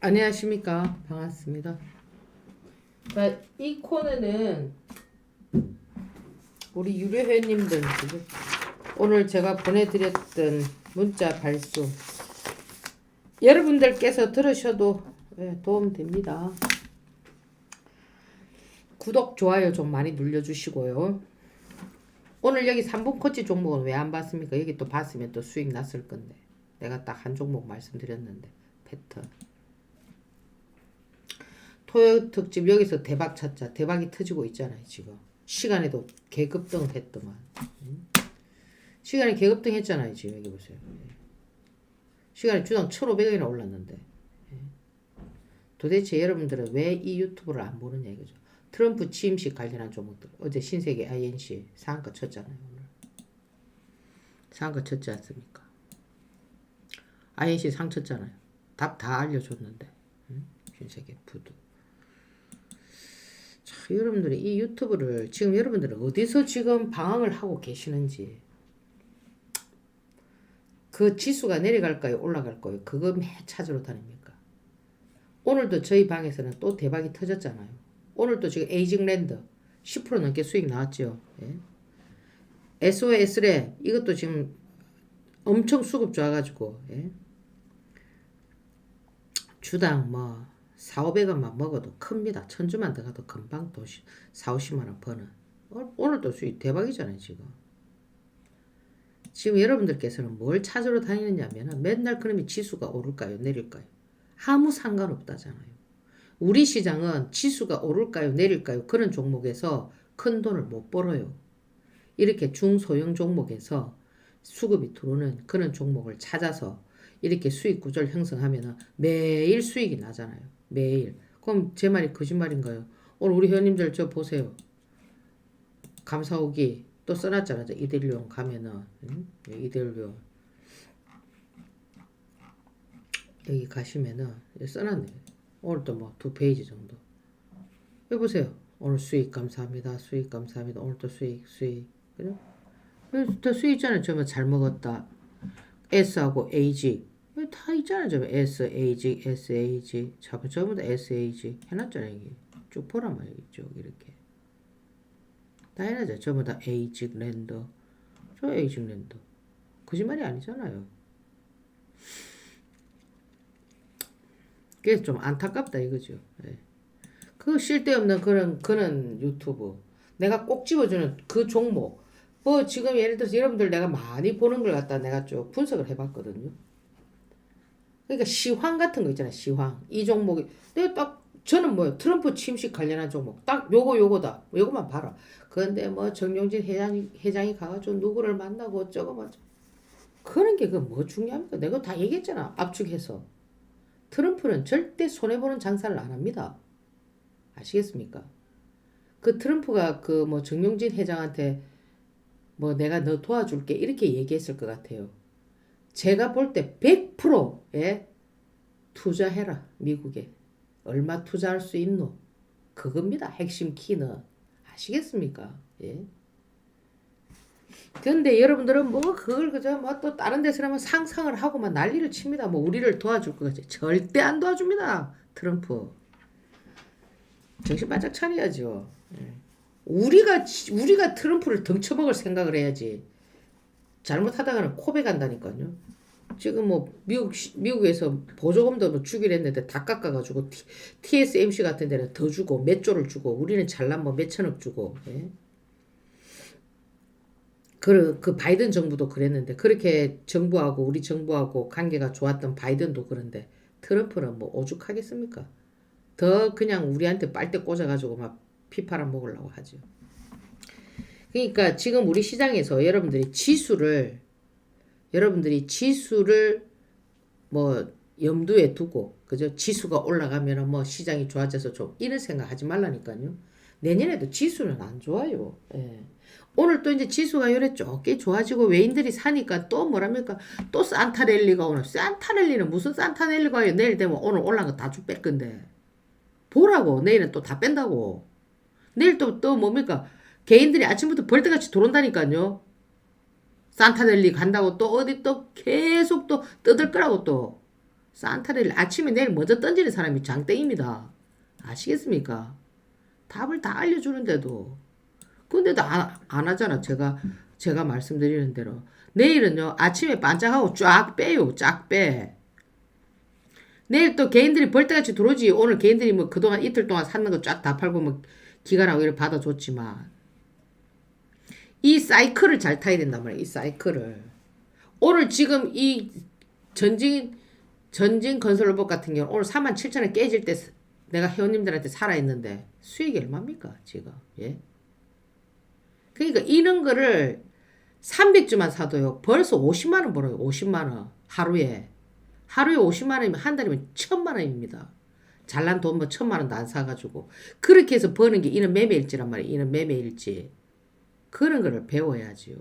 안녕하십니까 반갑습니다. 자, 이 코너는 우리 유료 회원님들 지금 오늘 제가 보내드렸던 문자 발수 여러분들께서 들으셔도 예, 도움 됩니다. 구독 좋아요 좀 많이 눌러주시고요. 오늘 여기 3분 코치 종목은 왜 안 봤습니까? 여기 또 봤으면 또 수익 났을 건데 내가 딱 한 종목 말씀드렸는데 패턴 토요 특집 여기서 대박 찾자. 대박이 터지고 있잖아요 지금. 시간에도 계급등 했더만. 응? 시간에 계급등 했잖아요 지금. 여기 보세요. 예. 시간에 주당 1500원이나 올랐는데. 예. 도대체 여러분들은 왜 이 유튜브를 안 보느냐 이거죠. 트럼프 취임식 관련한 종목들. 어제 신세계 INC 상한가 쳤잖아요 오늘. 상한가 쳤지 않습니까? INC 상 쳤잖아요. 답 다 알려줬는데. 응? 신세계 푸드 자, 여러분들이 이 유튜브를 지금 여러분들은 어디서 지금 방황을 하고 계시는지. 그 지수가 내려갈까요? 올라갈까요? 그거 매 찾으러 다닙니까? 오늘도 저희 방에서는 또 대박이 터졌잖아요. 오늘도 지금 에이징랜드 10% 넘게 수익 나왔죠. 예? SOS래. 이것도 지금 엄청 수급 좋아가지고 예? 주당 뭐 4, 500원만 먹어도 큽니다. 천주만 더 가도 금방 또 4, 50만 원 버는. 오- 오늘도 수익 대박이잖아요, 지금. 지금 여러분들께서는 뭘 찾으러 다니느냐면은 맨날 그러면 지수가 오를까요, 내릴까요? 아무 상관없다잖아요. 우리 시장은 지수가 오를까요, 내릴까요? 그런 종목에서 큰 돈을 못 벌어요. 이렇게 중소형 종목에서 수급이 들어오는 그런 종목을 찾아서 이렇게 수익 구조를 형성하면 매일 수익이 나잖아요. 매일. 그럼 제 말이 거짓말인가요? 오늘 우리 회원님들 저 보세요. 감사오기 또 써놨잖아요. 저 이델리온 가면은 응? 여기 이델리온 여기 가시면은 써놨네요. 오늘 또뭐두 페이지 정도. 여기 보세요. 오늘 수익 감사합니다. 수익 감사합니다. 오늘 또 수익 수익? 여기 또 수익 있잖아요. 저뭐 잘 먹었다. S하고 AG 다 있잖아요. 저 S, AG, S, AG 전부 다 S, AG 해놨잖아요. 이게 쭉 보란 말이에요. 쭉 이렇게 다 해놨죠. 전부 다 AG 랜더 저 AG 랜더 거짓말이 아니잖아요. 그게 좀 안타깝다 이거죠. 예. 그 쓸데없는 그런 그런 유튜브 내가 꼭 집어주는 그 종목 뭐 지금 예를 들어서 여러분들 내가 많이 보는 걸 갖다 내가 쭉 분석을 해봤거든요. 그러니까 시황 같은 거 있잖아요. 시황 이 종목이 내가 딱 저는 뭐 트럼프 침식 관련한 종목 딱 요거 요거다 요거만 봐라. 그런데 뭐 정용진 회장이 회장이 가가지고 누구를 만나고 어쩌고 뭐 그런 게 그 뭐 중요합니까? 내가 다 얘기했잖아. 압축해서 트럼프는 절대 손해 보는 장사를 안 합니다. 아시겠습니까? 그 트럼프가 그 뭐 정용진 회장한테 뭐 내가 너 도와줄게 이렇게 얘기했을 것 같아요. 제가 볼 때 100%에 투자해라 미국에 얼마 투자할 수 있노 그겁니다 핵심 키는 아시겠습니까? 예. 근데 여러분들은 뭐 그걸 그저 뭐 또 다른 데서라면 상상을 하고만 난리를 칩니다. 뭐 우리를 도와줄 것 같지 절대 안 도와줍니다. 트럼프 정신 바짝 차려야죠. 예. 우리가 지- 우리가 트럼프를 덩쳐먹을 생각을 해야지. 잘못하다가는 코베 간다니까요. 지금 뭐 미국 시- 미국에서 보조금도 뭐 주기로 했는데 다 깎아가지고 T, TSMC 같은 데는 더 주고 몇 조를 주고 우리는 잘난 뭐 몇천억 주고. 예? 그, 그 바이든 정부도 그랬는데 그렇게 정부하고 우리 정부하고 관계가 좋았던 바이든도 그런데 트럼프는 뭐 오죽하겠습니까? 더 그냥 우리한테 빨대 꽂아가지고 막 피파람 먹으려고 하죠. 그러니까 지금 우리 시장에서 여러분들이 지수를 여러분들이 지수를 뭐 염두에 두고 그죠? 지수가 올라가면 뭐 시장이 좋아져서 좀 이런 생각 하지 말라니까요. 내년에도 지수는 안 좋아요. 예. 오늘 또 이제 지수가 요래 쪼게 좋아지고 외인들이 사니까 또 뭐랍니까? 또 산타랠리가 오늘 산타랠리는 무슨 산타랠리가 와요? 내일 되면 오늘 올라간 거 다 쭉 뺄 건데 보라고 내일은 또 다 뺀다고 내일 또또 뭡니까? 개인들이 아침부터 벌떼같이 들어온다니까요. 산타랠리 간다고 또 어디 또 계속 또 떠들 거라고 또 산타를 아침에 내일 먼저 던지는 사람이 장땡입니다. 아시겠습니까? 답을 다 알려주는데도 근데도 안, 안 하잖아. 제가 제가 말씀드리는 대로 내일은요 아침에 반짝하고 쫙 빼요. 쫙 빼. 내일 또 개인들이 벌떼같이 들어오지. 오늘 개인들이 뭐 그동안 이틀 동안 샀는 거 쫙 다 팔고 뭐 기간하고 이렇게 받아줬지만 이 사이클을 잘 타야 된단 말이야. 이 사이클을. 오늘 지금 이 전진 전진 건설 로봇 같은 경우 오늘 4만 7천에 깨질 때 내가 회원님들한테 살아있는데 수익이 얼마입니까 지금? 예? 그러니까 이런 거를 300주만 사도요. 벌써 50만 원 벌어요 50만 원. 하루에. 하루에 50만 원이면 한 달이면 1000만 원입니다. 잘난 돈 뭐 천만 원도 안 사가지고. 그렇게 해서 버는 게 이런 매매일지란 말이에요 이런 매매일지 그런 거를 배워야지요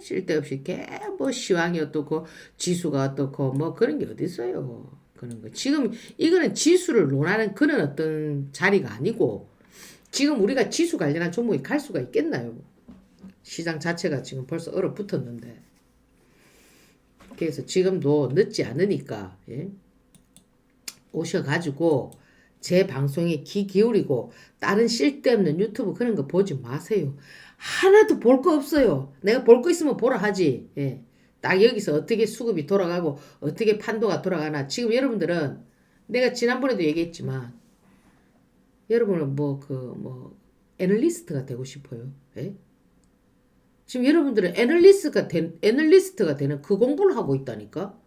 쓸데없이 개뭐 시황이 어떻고 지수가 어떻고 뭐 그런 게 어디 있어요. 그런 거. 지금 이거는 지수를 논하는 그런 어떤 자리가 아니고 지금 우리가 지수 관련한 종목이 갈 수가 있겠나요? 시장 자체가 지금 벌써 얼어붙었는데. 그래서 지금도 늦지 않으니까 예? 오셔가지고 제 방송에 귀 기울이고 다른 쓸데없는 유튜브 그런 거 보지 마세요. 하나도 볼 거 없어요. 내가 볼 거 있으면 보라 하지. 예. 딱 여기서 어떻게 수급이 돌아가고 어떻게 판도가 돌아가나. 지금 여러분들은 내가 지난번에도 얘기했지만 여러분은 뭐 그뭐 애널리스트가 되고 싶어요. 예? 지금 여러분들은 애널리스트가 된 애널리스트가 되는 그 공부를 하고 있다니까.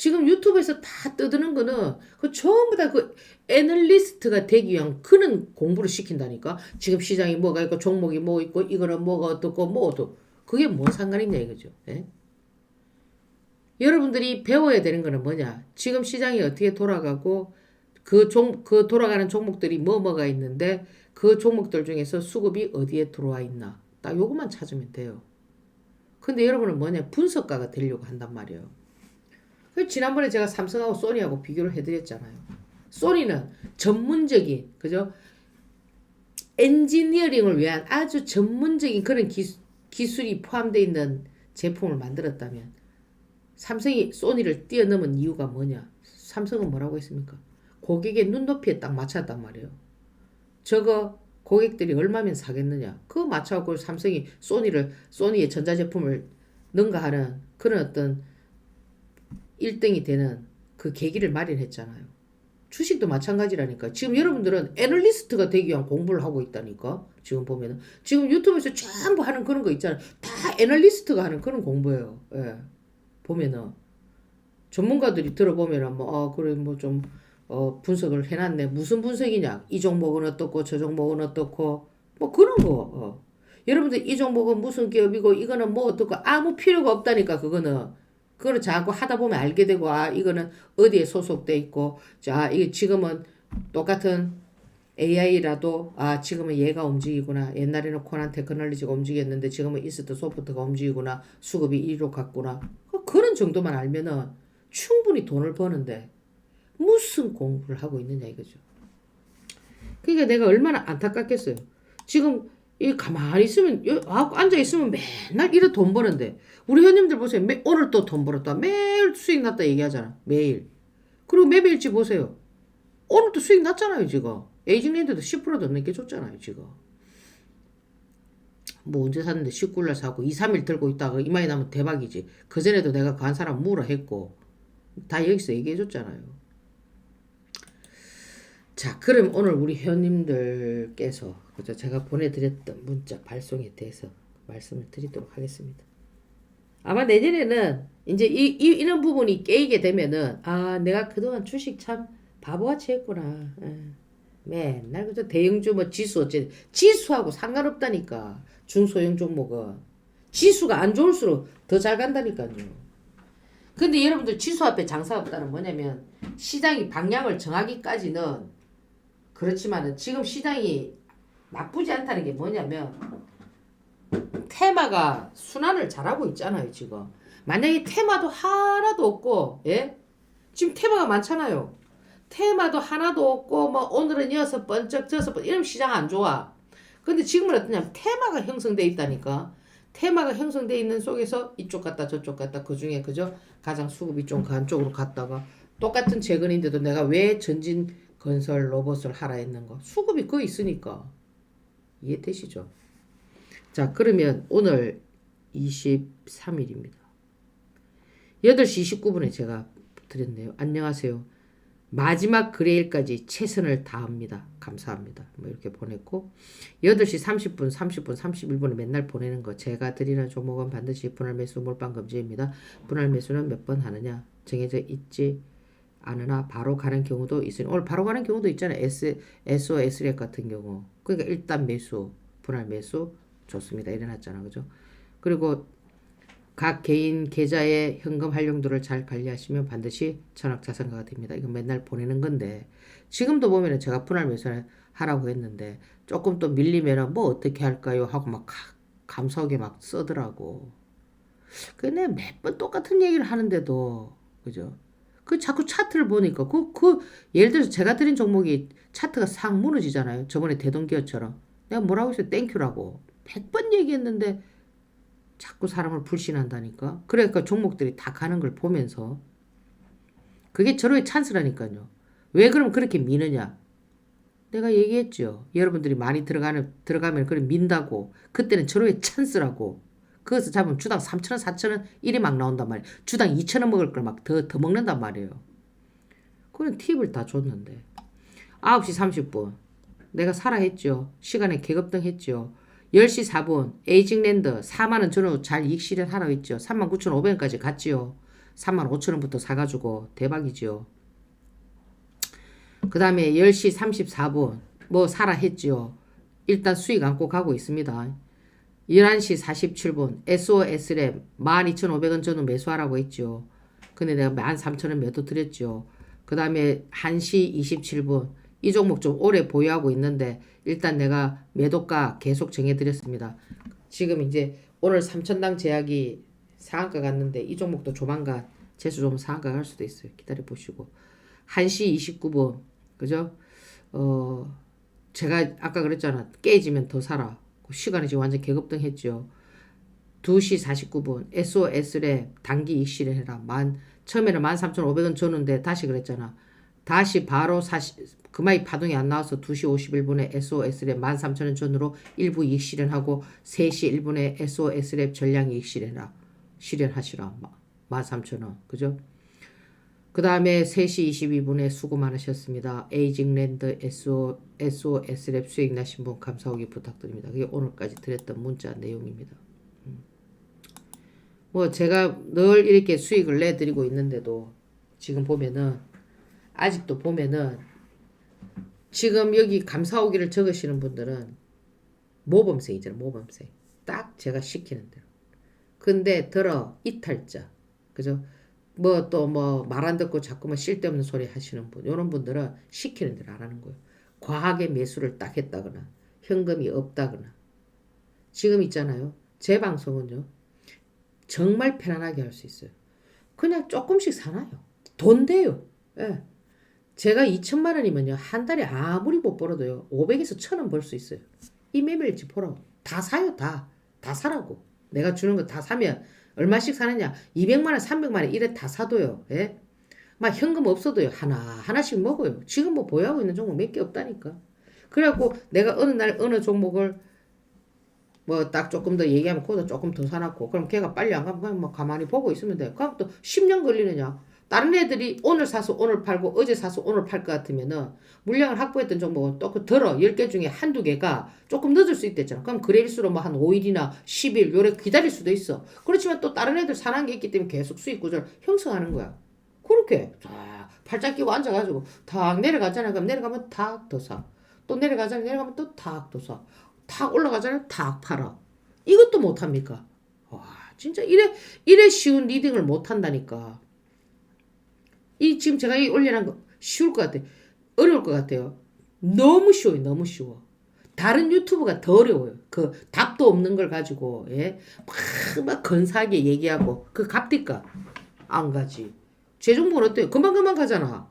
지금 유튜브에서 다 떠드는 거는 그 전부 다 그 애널리스트가 되기 위한 그런 공부를 시킨다니까. 지금 시장이 뭐가 있고 종목이 뭐 있고 이거는 뭐가 어떻고 뭐 어떻고 그게 뭔 상관이냐 이거죠. 예? 여러분들이 배워야 되는 거는 뭐냐? 지금 시장이 어떻게 돌아가고 그 종, 그 돌아가는 종목들이 뭐 뭐가 있는데 그 종목들 중에서 수급이 어디에 들어와 있나. 딱 요것만 찾으면 돼요. 근데 여러분은 뭐냐? 분석가가 되려고 한단 말이에요. 그 지난번에 제가 삼성하고 소니하고 비교를 해드렸잖아요. 소니는 전문적인 그죠? 엔지니어링을 위한 아주 전문적인 그런 기수, 기술이 포함되어 있는 제품을 만들었다면 삼성이 소니를 뛰어넘은 이유가 뭐냐? 삼성은 뭐라고 했습니까? 고객의 눈높이에 딱 맞췄단 말이에요. 저거 고객들이 얼마면 사겠느냐? 그거 맞춰갖고 삼성이 소니를 소니의 전자제품을 능가하는 그런 어떤 1등이 되는 그 계기를 마련했잖아요. 주식도 마찬가지라니까. 지금 여러분들은 애널리스트가 되기 위한 공부를 하고 있다니까. 지금 보면은 지금 유튜브에서 전부 하는 그런 거 있잖아요. 다 애널리스트가 하는 그런 공부예요. 예. 보면은 전문가들이 들어보면은 뭐 아, 그래 뭐 좀 어, 분석을 해놨네. 무슨 분석이냐? 이 종목은 어떻고 저 종목은 어떻고 뭐 그런 거. 어. 여러분들 이 종목은 무슨 기업이고 이거는 뭐 어떻고 아무 필요가 없다니까 그거는. 그걸 자꾸 하다 보면 알게 되고 아 이거는 어디에 소속돼 있고 자 이게 지금은 똑같은 AI라도 아 지금은 얘가 움직이구나 옛날에는 코난 테크놀로지가 움직였는데 지금은 이스트 소프트가 움직이구나 수급이 이로 갔구나 그- 그런 정도만 알면은 충분히 돈을 버는데 무슨 공부를 하고 있느냐 이거죠. 그러니까 내가 얼마나 안타깝겠어요. 지금 이 가만히 있으면 앉아 있으면 맨날 이래 돈 버는데 우리 회원님들 보세요. 매, 오늘 또 돈 벌었다. 매일 수익 났다 얘기하잖아. 매일. 그리고 매매일치 보세요. 오늘 또 수익 났잖아요 지금. 에이징랜드도 10%더 넘게 줬잖아요 지금. 뭐 언제 샀는데 19일날 사고 2, 3일 들고 있다가 이마에 나면 대박이지. 그전에도 내가 간 사람 무라 했고 다 여기서 얘기해줬잖아요. 자, 그럼 오늘 우리 회원님들께서 그죠? 제가 보내드렸던 문자 발송에 대해서 말씀을 드리도록 하겠습니다. 아마 내년에는 이제 이, 이 이런 부분이 깨이게 되면은 아 내가 그동안 주식 참 바보같이 했구나. 예. 맨날 그저 대형주 뭐 지수 어째 지수하고 상관없다니까 중소형 종목은 지수가 안 좋을수록 더 잘 간다니까요. 근데 여러분들 지수 앞에 장사가 없다는 뭐냐면 시장이 방향을 정하기까지는 그렇지만은 지금 시장이 나쁘지 않다는 게 뭐냐면 테마가 순환을 잘하고 있잖아요 지금. 만약에 테마도 하나도 없고 예? 지금 테마가 많잖아요. 테마도 하나도 없고 뭐 오늘은 여섯 번쩍 저섯 번 이러면 시장 안 좋아. 근데 지금은 어떠냐면 테마가 형성돼 있다니까. 테마가 형성돼 있는 속에서 이쪽 갔다 저쪽 갔다 그 중에 그죠 가장 수급이 좀 간쪽으로 갔다가 똑같은 재건인데도 내가 왜 전진 건설 로봇을 하라 했는 거 수급이 거기 있으니까 이해되시죠? 자 그러면 오늘 23일입니다. 8시 29분에 제가 드렸네요. 안녕하세요. 마지막 그레일까지 최선을 다합니다. 감사합니다. 뭐 이렇게 보냈고 8시 30분, 30분, 31분에 맨날 보내는 거 제가 드리는 종목은 반드시 분할 매수 몰빵 금지입니다. 분할 매수는 몇 번 하느냐 정해져 있지 않으나 바로 가는 경우도 있으니 오늘 바로 가는 경우도 있잖아요. S, SO, S렉 같은 경우 그러니까 일단 매수, 분할 매수 좋습니다. 일어났잖아. 그죠? 그리고 각 개인 계좌의 현금 활용도를 잘 관리하시면 반드시 천억 자산가가 됩니다. 이건 맨날 보내는 건데 지금도 보면은 제가 분할 매수를 하라고 했는데 조금 또 밀리면은 뭐 어떻게 할까요? 하고 막 가- 감사하게 막 쓰더라고. 근데 몇 번 똑같은 얘기를 하는데도 그죠? 그 자꾸 차트를 보니까 그, 그 예를 들어서 제가 드린 종목이 차트가 싹 무너지잖아요. 저번에 대동기어처럼 내가 뭐라고 했어요? 땡큐라고 100번 얘기했는데 자꾸 사람을 불신한다니까. 그러니까 종목들이 다 가는 걸 보면서 그게 절호의 찬스라니까요. 왜 그럼 그렇게 미느냐? 내가 얘기했죠. 여러분들이 많이 들어가는 들어가면 그래 민다고. 그때는 절호의 찬스라고. 그것을 잡으면 주당 3천원, 4천원 일이 막 나온단 말이에요. 주당 2천원 먹을 걸 막 더 더 먹는단 말이에요. 그런 팁을 다 줬는데 9시 30분 내가 사라 했죠. 시간에 계급등 했죠. 10시 4분 에이징랜드 4만원 전후 잘 이익 실현 하라고 했죠. 39,500원까지 갔지요. 35,000원부터 사가지고 대박이지요. 그 다음에 10시 34분 뭐 사라 했지요. 일단 수익 안고 가고 있습니다. 11시 47분 SOS랩 12,500원 전후 매수하라고 했죠. 근데 내가 13,000원 매도 드렸죠. 그 다음에 1시 27분 이 종목 좀 오래 보유하고 있는데 일단 내가 매도가 계속 정해드렸습니다. 지금 이제 오늘 3천당 제약이 상한가 갔는데 이 종목도 조만간 재수 좀 상한가 갈 수도 있어요. 기다려 보시고 1시 29분 그죠? 어 제가 아까 그랬잖아 깨지면 더 사라. 그 시간이 지금 완전 개급등 했죠. 2시 49분 SOS랩 단기 이익 실현해라. 만 처음에는 13,500원 줬는데 다시 그랬잖아. 다시 바로 40, 그마이 파동이 안 나와서 2시 51분에 SOS랩 13,000원 전으로 일부 이익 실현하고 3시 1분에 SOS랩 전량 이익 실현하, 실현하시라. 13,000원. 그죠? 그 다음에 3시 22분에 수고 많으셨습니다. 에이징랜드 SO, SOS랩 수익 나신 분 감사하기 부탁드립니다. 그게 오늘까지 드렸던 문자 내용입니다. 음. 뭐 제가 늘 이렇게 수익을 내드리고 있는데도 지금 보면은 아직도 보면은 지금 여기 감사오기를 적으시는 분들은 모범생이잖아요. 모범생. 딱 제가 시키는 대로. 근데 들어 이탈자. 그죠? 뭐 또 뭐 말 안 듣고 자꾸만 쓸데없는 소리 하시는 분. 이런 분들은 시키는 대로 안 하는 거예요. 과하게 매수를 딱 했다거나 현금이 없다거나. 지금 있잖아요. 제 방송은요. 정말 편안하게 할 수 있어요. 그냥 조금씩 사나요. 돈 돼요. 예. 제가 2천만 원이면요. 한 달에 아무리 못 벌어도요. 500에서 1000원 벌 수 있어요. 이 매매일지 보라고. 다 사요. 다. 다 사라고. 내가 주는 거 다 사면 얼마씩 사느냐. 200만 원, 300만 원 이래 다 사도요. 예? 막 현금 없어도요. 하나 하나씩 먹어요. 지금 뭐 보유하고 있는 종목 몇 개 없다니까. 그래갖고 내가 어느 날 어느 종목을 뭐 딱 조금 더 얘기하면 그거도 조금 더 사놨고 그럼 걔가 빨리 안 가면 그냥 뭐 가만히 보고 있으면 돼. 그럼 또 10년 걸리느냐. 다른 애들이 오늘 사서 오늘 팔고 어제 사서 오늘 팔 것 같으면은 물량을 확보했던 종목은 또그 들어 10개 중에 한두 개가 조금 늦을 수 있댔잖아. 그럼 그래일수록 뭐한 5일이나 10일 요래 기다릴 수도 있어. 그렇지만 또 다른 애들 사는 게 있기 때문에 계속 수익 구조를 형성하는 거야. 그렇게 다 팔짱 끼고 앉아가지고 탁 내려가잖아. 그럼 내려가면 탁 더 사. 또 내려가잖아. 내려가면 또 탁 더 사. 탁 올라가잖아. 탁 팔아. 이것도 못합니까? 와 진짜 이래 이래 쉬운 리딩을 못한다니까. 이 지금 제가 이 올려놓은 거 쉬울 것 같아. 어려울 것 같아요. 너무 쉬워요. 너무 쉬워. 다른 유튜브가 더 어려워요. 그 답도 없는 걸 가지고 예? 막, 막 근사하게 얘기하고 그 값딜까? 안 가지. 최종복은 어때요? 금방 금방 가잖아.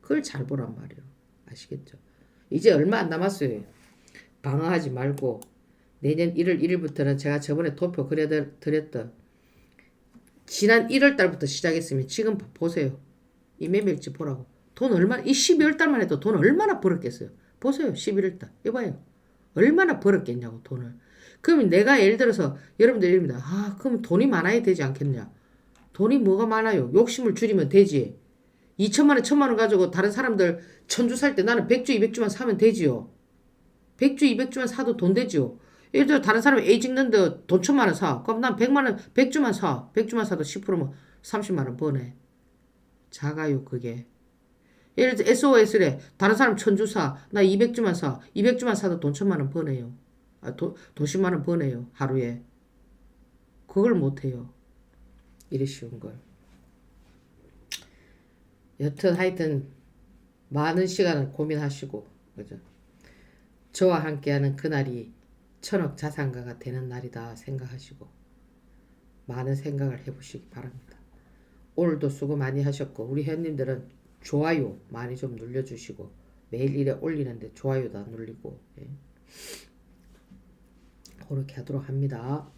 그걸 잘 보란 말이에요. 아시겠죠? 이제 얼마 안 남았어요. 방어하지 말고 내년 1월 1일부터는 제가 저번에 도표 그려드렸던 지난 1월 달부터 시작했으면 지금 보세요. 이 매매일지 보라고. 돈 얼마, 이 12월 달만 해도 돈 얼마나 벌었겠어요. 보세요. 11월 달. 이봐요. 얼마나 벌었겠냐고, 돈을. 그러면 내가 예를 들어서, 여러분들 이럽니다. 아, 그럼 돈이 많아야 되지 않겠냐. 돈이 뭐가 많아요. 욕심을 줄이면 되지. 2천만 원, 천만 원 가지고 다른 사람들 천주 살 때 나는 100주, 200주만 사면 되지요. 100주, 200주만 사도 돈 되지요. 예를 들어 다른 사람이 A 찍는데 돈 천만 원 사. 그럼 난 100만 원, 100주만 사. 100주만 사도 10%면 30만 원 버네. 작아요, 그게. 예를 들어 SOS래. 다른 사람 천주 사. 나 200주만 사. 200주만 사도 돈 천만 원 버네요. 아, 돈, 돈 10만 원 버네요. 하루에. 그걸 못 해요. 이리 쉬운 걸. 여튼 하여튼 많은 시간을 고민하시고 그죠? 저와 함께하는 그날이 천억 자산가가 되는 날이다 생각하시고 많은 생각을 해보시기 바랍니다. 오늘도 수고 많이 하셨고 우리 회원님들은 좋아요 많이 좀 눌러주시고 매일 일에 올리는데 좋아요도 안 눌리고 예. 그렇게 하도록 합니다.